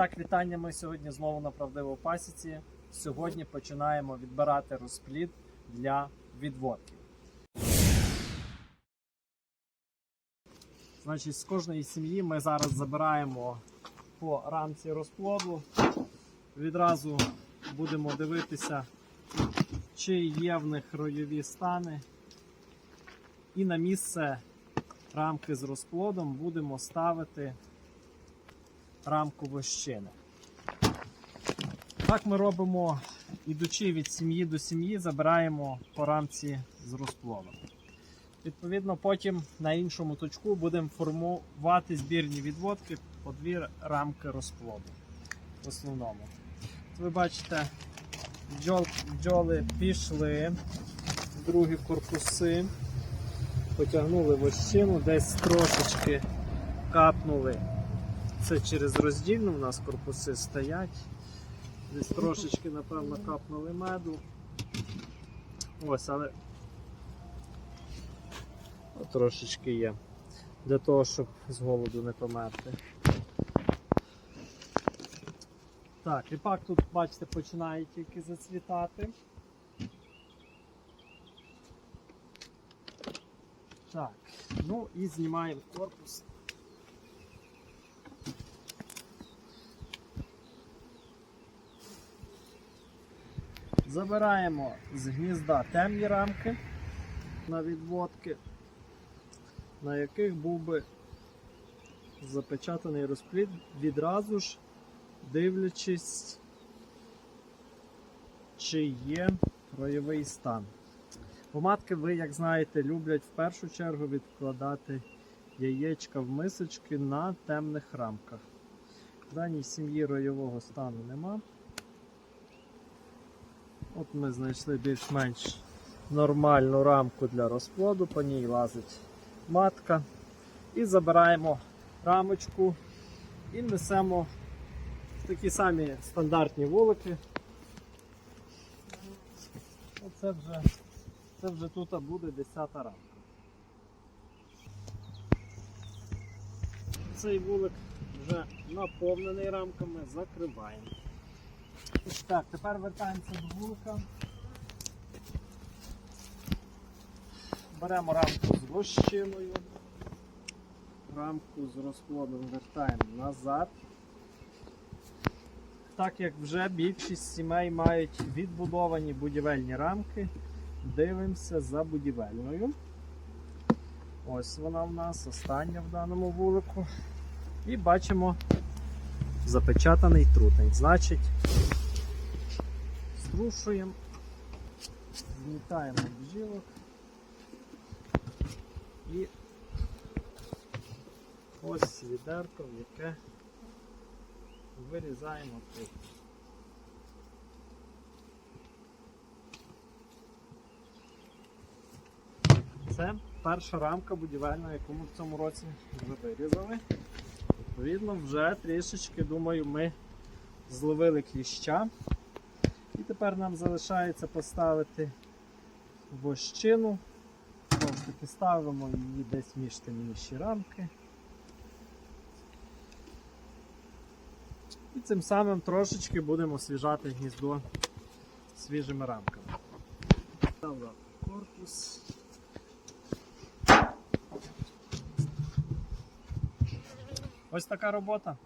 так, вітання. Ми сьогодні знову на правдивій пасіці. Сьогодні починаємо відбирати розплід для відводки. Значить, з кожної сім'ї ми зараз забираємо по рамці розплоду. Відразу будемо дивитися, чи є в них ройові стани. І на місце рамки з розплодом будемо ставити рамку вощини. Так ми робимо, ідучи від сім'ї до сім'ї, забираємо по рамці з розплодом. Відповідно, потім на іншому точку будемо формувати збірні відводки по дві рамки розплоду. В основному. Ви бачите, бджол, бджоли пішли другі корпуси, потягнули вощину, десь трошечки капнули. Це через роздільну у нас корпуси стоять. Десь трошечки, напевно, капнули меду. Ось, але От трошечки є. Для того, щоб з голоду не померти. Так, ріпак тут, бачите, починає тільки зацвітати. Так, ну і знімаємо корпус. Забираємо з гнізда темні рамки на відводки, на яких був би запечатаний розплід, відразу ж дивлячись, чи є ройовий стан. Помадки ви, як знаєте, люблять в першу чергу відкладати яєчка в мисочки на темних рамках. В даній сім'ї ройового стану нема. От ми знайшли більш-менш нормальну рамку для розплоду, по ній лазить матка. І забираємо рамочку і несемо в такі самі стандартні вулики. Оце вже, це вже тут буде 10 рамка. Цей вулик вже наповнений рамками, закриваємо. Так, тепер вертаємося до вулика. Беремо рамку з вощиною, рамку з розплодом вертаємо назад. Так як вже більшість сімей мають відбудовані будівельні рамки, дивимося за будівельною. Ось вона в нас, остання в даному вулику. І бачимо запечатаний трутень. Значить, струшуємо, змітаємо бджілок і ось відерко, в яке вирізаємо тут. Це перша рамка будівельна, яку ми в цьому році вже вирізали. Відповідно, вже трішечки, думаю, ми зловили кліща. І тепер нам залишається поставити вощину. Знову таки ставимо її десь між темніші рамки. І цим самим трошечки будемо освіжати гніздо свіжими рамками. Ставимо корпус. Ось така робота.